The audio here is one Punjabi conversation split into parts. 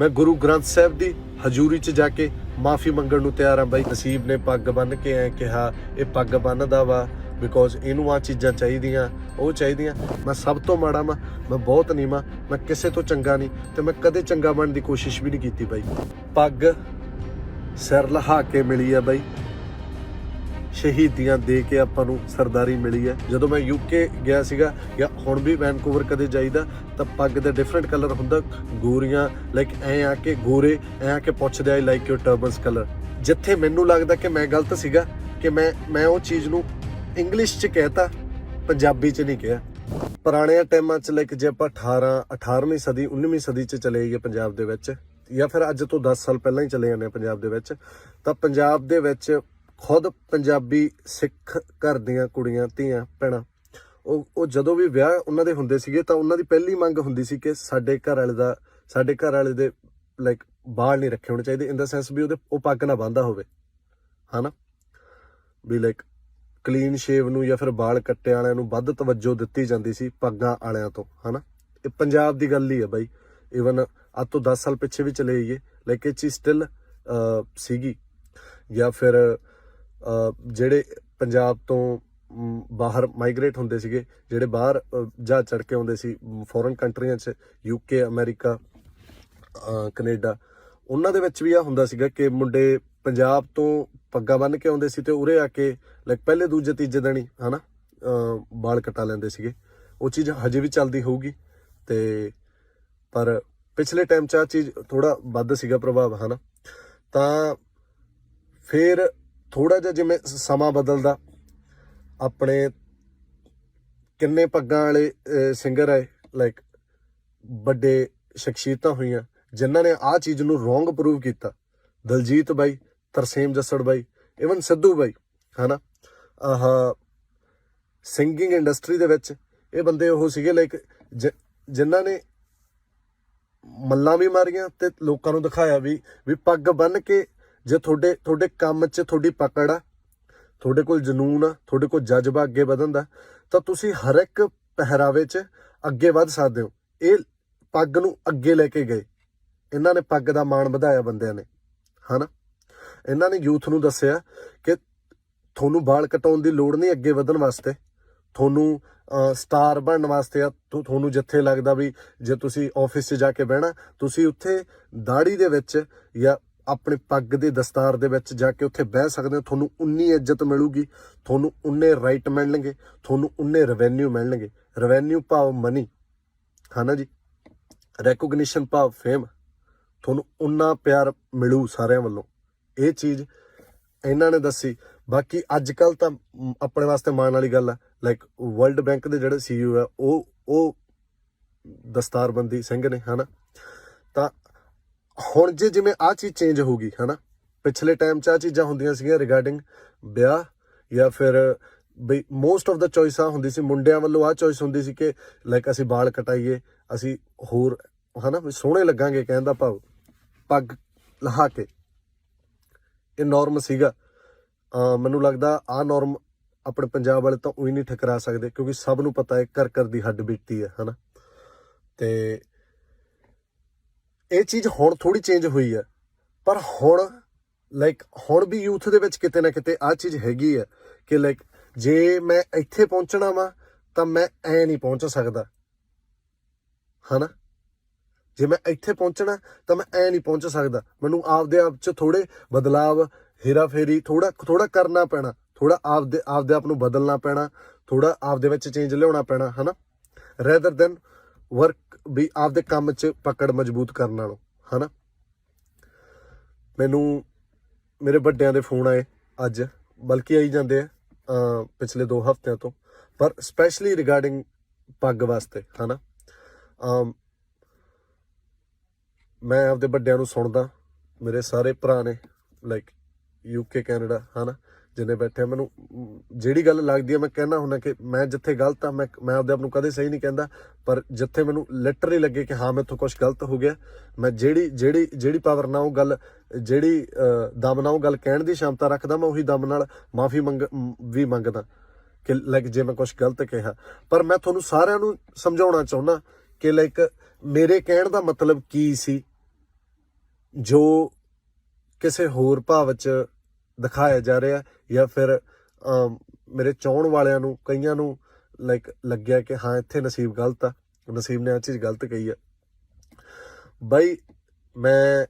ਮੈਂ ਗੁਰੂ ਗ੍ਰੰਥ ਸਾਹਿਬ ਦੀ ਹਜ਼ੂਰੀ 'ਚ ਜਾ ਕੇ ਮਾਫੀ ਮੰਗਣ ਨੂੰ ਤਿਆਰ ਹਾਂ ਬਾਈ। ਨਸੀਬ ਨੇ ਪੱਗ ਬੰਨ ਕੇ ਐ ਕਿਹਾ, ਇਹ ਪੱਗ ਬੰਨਦਾ ਵਾ ਬਿਕੋਜ਼ ਇਹਨੂੰ ਆ ਚੀਜ਼ਾਂ ਚਾਹੀਦੀਆਂ, ਉਹ ਚਾਹੀਦੀਆਂ। ਮੈਂ ਸਭ ਤੋਂ ਮਾੜਾ ਮੈਂ ਮੈਂ ਬਹੁਤ ਨੀਵਾਂ ਮੈਂ ਕਿਸੇ ਤੋਂ ਚੰਗਾ ਨਹੀਂ ਤੇ ਮੈਂ ਕਦੇ ਚੰਗਾ ਬਣਨ ਦੀ ਕੋਸ਼ਿਸ਼ ਵੀ ਨਹੀਂ ਕੀਤੀ ਬਾਈ। ਪੱਗ ਸਿਰ ਲਹਾ ਕੇ ਮਿਲੀ ਆ ਬਾਈ। ਸ਼ਹੀਦੀਆਂ ਦੇ ਕੇ ਆਪਾਂ ਨੂੰ ਸਰਦਾਰੀ ਮਿਲੀ ਹੈ। ਜਦੋਂ ਮੈਂ ਯੂਕੇ ਗਿਆ ਸੀਗਾ ਜਾਂ ਹੁਣ ਵੀ ਵੈਨਕੂਵਰ ਕਦੇ ਜਾਈਦਾ, ਤਾਂ ਪੱਗ ਦਾ ਡਿਫਰੈਂਟ ਕਲਰ ਹੁੰਦਾ। ਗੋਰੀਆਂ ਲਾਈਕ ਐ ਆ ਕੇ ਗੋਰੇ, ਐ ਆ ਕੇ ਪੁੱਛਦੇ I like your turbans colour ਜਿੱਥੇ ਮੈਨੂੰ ਲੱਗਦਾ ਕਿ ਮੈਂ ਗਲਤ ਸੀਗਾ, ਕਿ ਮੈਂ ਮੈਂ ਉਹ ਚੀਜ਼ ਨੂੰ ਇੰਗਲਿਸ਼ 'ਚ ਕਹਿਤਾ, ਪੰਜਾਬੀ 'ਚ ਨਹੀਂ ਕਿਹਾ। ਪੁਰਾਣੇ ਟਾਈਮਾਂ 'ਚ ਲਾਈਕ ਜੇ ਆਪਾਂ 18 18ਵੀਂ ਸਦੀ 19ਵੀਂ ਸਦੀ 'ਚ ਚਲੇ ਗਏ ਪੰਜਾਬ ਦੇ ਵਿੱਚ, ਜਾਂ ਫਿਰ ਅੱਜ ਤੋਂ 10 ਸਾਲ ਪਹਿਲਾਂ ਹੀ ਚਲੇ ਜਾਂਦੇ ਆ ਪੰਜਾਬ ਦੇ ਵਿੱਚ, ਤਾਂ ਪੰਜਾਬ ਦੇ ਵਿੱਚ ਖੁਦ ਪੰਜਾਬੀ ਸਿੱਖ ਘਰ ਦੀਆਂ ਕੁੜੀਆਂ, ਧੀਆਂ, ਭੈਣਾਂ, ਉਹ ਉਹ ਜਦੋਂ ਵੀ ਵਿਆਹ ਉਹਨਾਂ ਦੇ ਹੁੰਦੇ ਸੀਗੇ ਤਾਂ ਉਹਨਾਂ ਦੀ ਪਹਿਲੀ ਮੰਗ ਹੁੰਦੀ ਸੀ ਕਿ ਸਾਡੇ ਘਰ ਵਾਲੇ ਦਾ, ਸਾਡੇ ਘਰ ਵਾਲੇ ਦੇ ਲਾਈਕ ਬਾਲ ਨਹੀਂ ਰੱਖੇ ਹੋਣੇ ਚਾਹੀਦੇ ਇਨ ਦਾ ਸੈਂਸ ਵੀ ਉਹਦੇ, ਉਹ ਪੱਗ ਨਾ ਬੰਦਾ ਹੋਵੇ, ਹਨਾ? ਵੀ ਲਾਈਕ ਕਲੀਨ ਸ਼ੇਵ ਨੂੰ ਜਾਂ ਫਿਰ ਬਾਲ ਕੱਟੇ ਵਾਲਿਆਂ ਨੂੰ ਵੱਧ ਤਵੱਜੋ ਦਿੱਤੀ ਜਾਂਦੀ ਸੀ ਪੱਗਾਂ ਵਾਲਿਆਂ ਤੋਂ, ਹਨਾ? ਇਹ ਪੰਜਾਬ ਦੀ ਗੱਲ ਹੀ ਹੈ ਬਾਈ ਇਵਨ ਅੱਜ ਤੋਂ 10 ਸਾਲ ਪਿੱਛੇ ਵੀ ਚਲੇ ਜਾਈਏ ਲਾਈਕ ਇਹ ਚੀਜ਼ ਸਟਿਲ ਸੀਗੀ, ਜਾਂ ਫਿਰ ਜਿਹੜੇ ਪੰਜਾਬ ਤੋਂ ਬਾਹਰ ਮਾਈਗ੍ਰੇਟ ਹੁੰਦੇ ਸੀਗੇ ਜਿਹੜੇ ਬਾਹਰ ਜਾ ਜਹਾਜ਼ ਚੜ ਕੇ ਆਉਂਦੇ ਸੀ ਫੋਰਨ ਕੰਟਰੀਆਂ 'ਚ ਯੂਕੇ ਅਮਰੀਕਾ ਅਹ, ਕੈਨੇਡਾ ਉਹਨਾਂ ਦੇ ਵਿੱਚ ਵੀ ਆ ਹੁੰਦਾ ਸੀਗਾ ਕਿ ਮੁੰਡੇ ਪੰਜਾਬ ਤੋਂ ਪੱਗਾਂ ਬੰਨ੍ਹ ਕੇ ਆਉਂਦੇ ਸੀ ਤੇ ਉਰੇ ਆ ਕੇ ਲਾਈਕ ਪਹਿਲੇ ਦੂਜੇ ਤੀਜੇ ਦਿਨ ਹੀ ਹਨਾ ਅਹ, ਵਾਲ ਕਟਾ ਲੈਂਦੇ ਸੀਗੇ। ਉਹ ਚੀਜ਼ ਹਜੇ ਵੀ ਚੱਲਦੀ ਹੋਊਗੀ ਤੇ ਪਰ ਪਿਛਲੇ ਟਾਈਮ 'ਚ ਆ ਚੀਜ਼ ਥੋੜਾ ਵੱਧ ਸੀਗਾ ਪ੍ਰਭਾਵ ਹਨਾ। ਤਾਂ ਫਿਰ ਥੋੜਾ ਜਿਹਾ ਜਿਵੇਂ ਸਮਾਂ ਬਦਲਦਾ, ਆਪਣੇ ਕਿੰਨੇ ਪੱਗਾਂ ਵਾਲੇ ਸਿੰਗਰ ਆਏ ਲਾਈਕ ਵੱਡੇ ਸ਼ਖਸੀਅਤਾਂ ਹੋਈਆਂ, ਜਿਨ੍ਹਾਂ ਨੇ ਆਹ ਚੀਜ਼ ਨੂੰ ਰੋਂਗ ਪ੍ਰੂਵ ਕੀਤਾ। ਦਲਜੀਤ ਬਾਈ, ਤਰਸੇਮ ਜੱਸੜ ਬਾਈ ਇਵਨ ਸਿੱਧੂ ਬਾਈ, ਹਨਾ? ਆਹ ਸਿੰਗਿੰਗ ਇੰਡਸਟਰੀ ਦੇ ਵਿੱਚ ਇਹ ਬੰਦੇ ਉਹ ਸੀਗੇ ਲਾਈਕ ਜਿਨ੍ਹਾਂ ਨੇ ਮੱਲਾਂ ਵੀ ਮਾਰੀਆਂ ਤੇ ਲੋਕਾਂ ਨੂੰ ਦਿਖਾਇਆ ਵੀ ਵੀ ਪੱਗ ਬੰਨ ਕੇ ਜੇ ਤੁਹਾਡੇ ਤੁਹਾਡੇ ਕੰਮ 'ਚ ਤੁਹਾਡੀ ਪਕੜ ਆ, ਤੁਹਾਡੇ ਕੋਲ ਜਨੂਨ ਆ, ਤੁਹਾਡੇ ਕੋਲ ਜਜ਼ਬਾ ਅੱਗੇ ਵਧਣ ਦਾ, ਤਾਂ ਤੁਸੀਂ ਹਰ ਇੱਕ ਪਹਿਰਾਵੇ 'ਚ ਅੱਗੇ ਵੱਧ ਸਕਦੇ ਹੋ। ਇਹ ਪੱਗ ਨੂੰ ਅੱਗੇ ਲੈ ਕੇ ਗਏ। ਇਹਨਾਂ ਨੇ ਪੱਗ ਦਾ ਮਾਣ ਵਧਾਇਆ ਬੰਦਿਆਂ ਨੇ, ਹਨਾ? ਇਹਨਾਂ ਨੇ ਯੂਥ ਨੂੰ ਦੱਸਿਆ ਕਿ ਤੁਹਾਨੂੰ ਵਾਲ ਕਟਾਉਣ ਦੀ ਲੋੜ ਨਹੀਂ ਅੱਗੇ ਵਧਣ ਵਾਸਤੇ। ਤੁਹਾਨੂੰ ਸਟਾਰ ਬਣਨ ਵਾਸਤੇ ਆ। ਤੁਹਾਨੂੰ ਜਿੱਥੇ ਲੱਗਦਾ ਵੀ ਜੇ ਤੁਸੀਂ ਆਫਿਸ 'ਚ ਜਾ ਕੇ ਬਹਿਣਾ, ਤੁਸੀਂ ਉੱਥੇ ਦਾੜੀ ਦੇ ਵਿੱਚ ਜਾਂ ਆਪਣੇ ਪੱਗ ਦੇ ਦਸਤਾਰ ਦੇ ਵਿੱਚ ਜਾ ਕੇ ਉੱਥੇ ਬਹਿ ਸਕਦੇ ਹੋ। ਤੁਹਾਨੂੰ ਉਨੀ ਇੱਜ਼ਤ ਮਿਲੂਗੀ, ਤੁਹਾਨੂੰ ਉਨੇ ਰਾਈਟ ਮਿਲਣਗੇ, ਤੁਹਾਨੂੰ ਉਨੇ ਰੈਵਨਿਊ ਮਿਲਣਗੇ। ਰੈਵਨਿਊ ਭਾਵ ਮਨੀ ਹਨਾ ਜੀ? ਰੈਕੋਗਨੀਸ਼ਨ ਭਾਵ ਫੇਮ ਤੁਹਾਨੂੰ ਉਨਾ ਪਿਆਰ ਮਿਲੂ ਸਾਰਿਆਂ ਵੱਲੋਂ। ਇਹ ਚੀਜ਼ ਇਹਨਾਂ ਨੇ ਦੱਸੀ। ਬਾਕੀ ਅੱਜ ਕੱਲ ਤਾਂ ਆਪਣੇ ਵਾਸਤੇ ਮਾਣ ਵਾਲੀ ਗੱਲ ਆ ਲਾਈਕ ਵਰਲਡ ਬੈਂਕ ਦੇ ਜਿਹੜੇ ਸੀਈਓ ਆ, ਉਹ ਉਹ ਦਸਤਾਰਬੰਦੀ ਸਿੰਘ ਨੇ, ਹਨਾ? ਤਾਂ ਹੁਣ ਜੇ ਜਿਵੇਂ ਆ ਚੀਜ਼ ਚੇਂਜ ਹੋ ਗਈ ਹਨਾ? ਪਿਛਲੇ ਟਾਈਮ 'ਚ ਆ ਚੀਜ਼ਾਂ ਹੁੰਦੀਆਂ ਸੀਗੀਆਂ ਰਿਗਾਰਡਿੰਗ ਵਿਆਹ ਜਾਂ ਫਿਰ ਬਈ ਮੋਸਟ ਆਫ ਦਾ ਚੋਇਸ ਚੋਇਸਾਂ ਹੁੰਦੀ ਸੀ, ਮੁੰਡਿਆਂ ਵੱਲੋਂ ਆ ਚੋਇਸ ਹੁੰਦੀ ਸੀ ਕਿ ਲਾਈਕ ਅਸੀਂ ਵਾਲ ਕਟਾਈਏ, ਅਸੀਂ ਹੋਰ, ਹਨਾ? ਵੀ ਸੋਹਣੇ ਲੱਗਾਂਗੇ ਕਹਿਣ ਦਾ ਭਾਵ, ਪੱਗ ਲਹਾ ਕੇ। ਇਹ ਨਾਰਮ ਸੀਗਾ। ਮੈਨੂੰ ਲੱਗਦਾ ਆ ਨਾਰਮ ਆਪਣੇ ਪੰਜਾਬ ਵਾਲੇ ਤਾਂ ਉਹੀ ਨਹੀਂ ਠਕਰਾ ਸਕਦੇ, ਕਿਉਂਕਿ ਸਭ ਨੂੰ ਪਤਾ ਹੈ ਕਰ ਕਰ ਦੀ ਹੱਡ ਬੀਤੀ ਹੈ, ਹਨਾ? ਤੇ ਇਹ ਚੀਜ਼ ਹੁਣ ਥੋੜੀ ਚੇਂਜ ਹੋਈ ਹੈ। ਪਰ ਹੁਣ ਲਾਈਕ ਹੁਣ ਵੀ ਯੂਥ ਦੇ ਵਿੱਚ ਕਿਤੇ ਨਾ ਕਿਤੇ ਆ ਚੀਜ਼ ਹੈਗੀ ਹੈ ਕਿ ਲਾਈਕ ਜੇ ਮੈਂ ਇੱਥੇ ਪਹੁੰਚਣਾ ਵਾ, ਤਾਂ ਮੈਂ ਐ ਨਹੀਂ ਪਹੁੰਚ ਸਕਦਾ। ਹਨਾ? ਜੇ ਮੈਂ ਇੱਥੇ ਪਹੁੰਚਣਾ, ਤਾਂ ਮੈਂ ਐ ਨਹੀਂ ਪਹੁੰਚ ਸਕਦਾ। ਮੈਨੂੰ ਆਪਦੇ ਆਪ 'ਚ ਥੋੜੇ ਬਦਲਾਵ ਹੇਰਾ ਫੇਰੀ ਥੋੜਾ ਥੋੜਾ ਕਰਨਾ ਪੈਣਾ। ਥੋੜਾ ਆਪਦੇ ਆਪਦੇ ਆਪ ਨੂੰ ਬਦਲਣਾ ਪੈਣਾ। ਥੋੜਾ ਆਪਦੇ ਵਿੱਚ ਚੇਂਜ ਲਿਆਉਣਾ ਪੈਣਾ, ਹਨਾ? ਰੈਦਰ ਦੈਨ ਵਰਕ ਵੀ ਆਪਦੇ ਕੰਮ 'ਚ ਪਕੜ ਮਜ਼ਬੂਤ ਕਰਨ ਨਾਲੋਂ, ਹਨਾ? ਮੈਨੂੰ, ਮੇਰੇ ਵੱਡਿਆਂ ਦੇ ਫੋਨ ਆਏ ਅੱਜ, ਬਲਕਿ ਆਈ ਜਾਂਦੇ ਆ ਪਿਛਲੇ 2 ਹਫ਼ਤਿਆਂ ਤੋਂ, ਪਰ ਸਪੈਸ਼ਲੀ ਰਿਗਾਰਡਿੰਗ ਪੱਗ ਵਾਸਤੇ, ਹਨਾ? ਅਮ, ਮੈਂ ਆਪਦੇ ਵੱਡਿਆਂ ਨੂੰ ਸੁਣਦਾ, ਮੇਰੇ ਸਾਰੇ ਭਰਾ ਨੇ ਲਾਈਕ ਯੂਕੇ ਕੈਨੇਡਾ ਹਨਾ? ਜਿੰਨੇ ਬੈਠੇ ਮੈਨੂੰ ਜਿਹੜੀ ਗੱਲ ਲੱਗਦੀ ਹੈ ਮੈਂ ਕਹਿਣਾ ਹੁੰਦਾ ਕਿ ਮੈਂ ਜਿੱਥੇ ਗਲਤ ਆ, ਮੈਂ ਮੈਂ ਆਪਦੇ ਆਪ ਨੂੰ ਕਦੇ ਸਹੀ ਨਹੀਂ ਕਹਿੰਦਾ, ਪਰ ਜਿੱਥੇ ਮੈਨੂੰ ਲਿਟਰਲੀ ਲੱਗੇ ਕਿ ਹਾਂ, ਮੈਥੋਂ ਕੁਝ ਗਲਤ ਹੋ ਗਿਆ, ਮੈਂ ਜਿਹੜੀ ਜਿਹੜੀ ਜਿਹੜੀ ਪਾਵਰ ਨਾਲ ਉਹ ਗੱਲ, ਜਿਹੜੀ ਦਮ ਨਾਲ ਉਹ ਗੱਲ ਕਹਿਣ ਦੀ ਸ਼ਮਤਾ ਰੱਖਦਾ, ਮੈਂ ਉਹੀ ਦਮ ਨਾਲ ਮਾਫੀ ਮੰਗ ਵੀ ਮੰਗਦਾ ਕਿ ਲਾਈਕ ਜੇ ਮੈਂ ਕੁਝ ਗਲਤ ਕਿਹਾ। ਪਰ ਮੈਂ ਤੁਹਾਨੂੰ ਸਾਰਿਆਂ ਨੂੰ ਸਮਝਾਉਣਾ ਚਾਹੁੰਦਾ ਕਿ ਲਾਈਕ ਮੇਰੇ ਕਹਿਣ ਦਾ ਮਤਲਬ ਕੀ ਸੀ? ਜੋ ਕਿਸੇ ਹੋਰ ਭਾਵ ਚ ਦਿਖਾਇਆ ਜਾ ਰਿਹਾ ਜਾਂ ਫਿਰ ਮੇਰੇ ਚਾਹਣ ਵਾਲਿਆਂ ਨੂੰ, ਕਈਆਂ ਨੂੰ ਲਾਈਕ ਲੱਗਿਆ ਕਿ ਹਾਂ, ਇੱਥੇ ਨਸੀਬ ਗਲਤ ਆ, ਨਸੀਬ ਨੇ ਇਹ ਚੀਜ਼ ਗਲਤ ਕਹੀ ਆ। ਬਾਈ, ਮੈਂ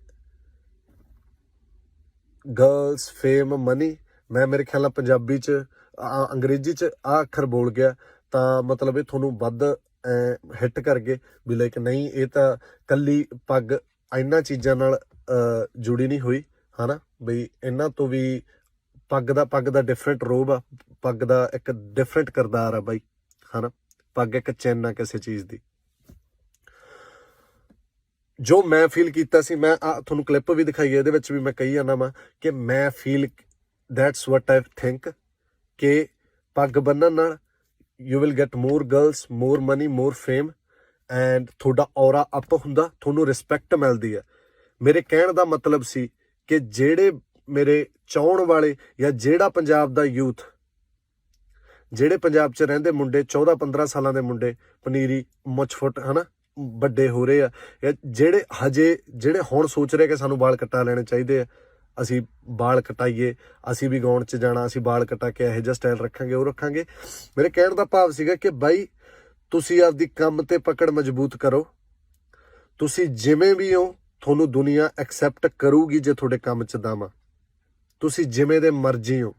ਗਰਲਸ ਫੇਮ ਮਨੀ ਮੈਂ, ਮੇਰੇ ਖਿਆਲ ਨਾਲ ਪੰਜਾਬੀ ਚ ਅੰਗਰੇਜ਼ੀ ਚ ਆ ਅੱਖਰ ਬੋਲ ਗਿਆ, ਤਾਂ ਮਤਲਬ ਇਹ ਤੁਹਾਨੂੰ ਵੱਧ ਹਿੱਟ ਕਰ ਗਏ ਵੀ ਲਾਈਕ ਨਹੀਂ, ਇਹ ਤਾਂ ਕੱਲੀ ਪੱਗ ਇਹਨਾਂ ਚੀਜ਼ਾਂ ਨਾਲ ਜੁੜੀ ਨਹੀਂ ਹੋਈ, ਹਨਾ? ਬਈ ਇਹਨਾਂ ਤੋਂ ਵੀ ਪੱਗ ਦਾ ਪੱਗ ਦਾ ਡਿਫਰੈਂਟ ਰੋਬ ਆ, ਪੱਗ ਦਾ ਇੱਕ ਡਿਫਰੈਂਟ ਕਿਰਦਾਰ ਆ ਬਾਈ, ਹਨਾ? ਪੱਗ ਇੱਕ ਚੈਨ ਆ ਕਿਸੇ ਚੀਜ਼ ਦੀ। ਜੋ ਮੈਂ ਫੀਲ ਕੀਤਾ ਸੀ, ਮੈਂ ਆਹ ਤੁਹਾਨੂੰ ਕਲਿੱਪ ਵੀ ਦਿਖਾਈ ਇਹਦੇ ਵਿੱਚ ਵੀ ਮੈਂ ਕਹੀ ਜਾਂਦਾ ਵਾਂ ਕਿ ਮੈਂ feel that's what I think ਕਿ ਪੱਗ ਬੰਨਣ ਨਾਲ you will get more girls more money more fame and ਤੁਹਾਡਾ ਔਰਾ ਅਪ ਹੁੰਦਾ, ਤੁਹਾਨੂੰ ਰਿਸਪੈਕਟ ਮਿਲਦੀ ਹੈ ਮੇਰੇ ਕਹਿਣ ਦਾ ਮਤਲਬ ਸੀ ਕਿ ਜਿਹੜੇ ਮੇਰੇ ਚਾਹਣ ਵਾਲੇ ਜਾਂ ਜਿਹੜਾ ਪੰਜਾਬ ਦਾ ਯੂਥ, ਜਿਹੜੇ ਪੰਜਾਬ 'ਚ ਰਹਿੰਦੇ ਮੁੰਡੇ 14 15 ਸਾਲਾਂ ਦੇ ਮੁੰਡੇ, ਪਨੀਰੀ, ਮੁੱਛਫੁੱਟ, ਹਨਾ, ਵੱਡੇ ਹੋ ਰਹੇ ਆ, ਜਾਂ ਜਿਹੜੇ ਹਜੇ, ਜਿਹੜੇ ਹੁਣ ਸੋਚ ਰਹੇ ਕਿ ਸਾਨੂੰ ਵਾਲ ਕਟਾ ਲੈਣੇ ਚਾਹੀਦੇ ਆ, ਅਸੀਂ ਵਾਲ ਕਟਾਈਏ, ਅਸੀਂ ਵੀ ਗਾਉਣ 'ਚ ਜਾਣਾ, ਅਸੀਂ ਵਾਲ ਕਟਾ ਕੇ ਇਹੋ ਜਿਹਾ ਸਟਾਈਲ ਰੱਖਾਂਗੇ, ਉਹ ਰੱਖਾਂਗੇ। ਮੇਰੇ ਕਹਿਣ ਦਾ ਭਾਵ ਸੀਗਾ ਕਿ ਬਾਈ, ਤੁਸੀਂ ਆਪਦੀ ਕੰਮ ਤੇ ਪਕੜ ਮਜ਼ਬੂਤ ਕਰੋ। ਤੁਸੀਂ ਜਿਵੇਂ ਵੀ ਹੋ ਤੁਹਾਨੂੰ ਦੁਨੀਆ ਐਕਸੈਪਟ ਕਰੂਗੀ ਜੇ ਤੁਹਾਡੇ ਕੰਮ 'ਚ ਦਮ ਆ ਤੁਸੀਂ ਜਿਵੇਂ ਦੇ ਮਰਜ਼ੀ ਹੋ।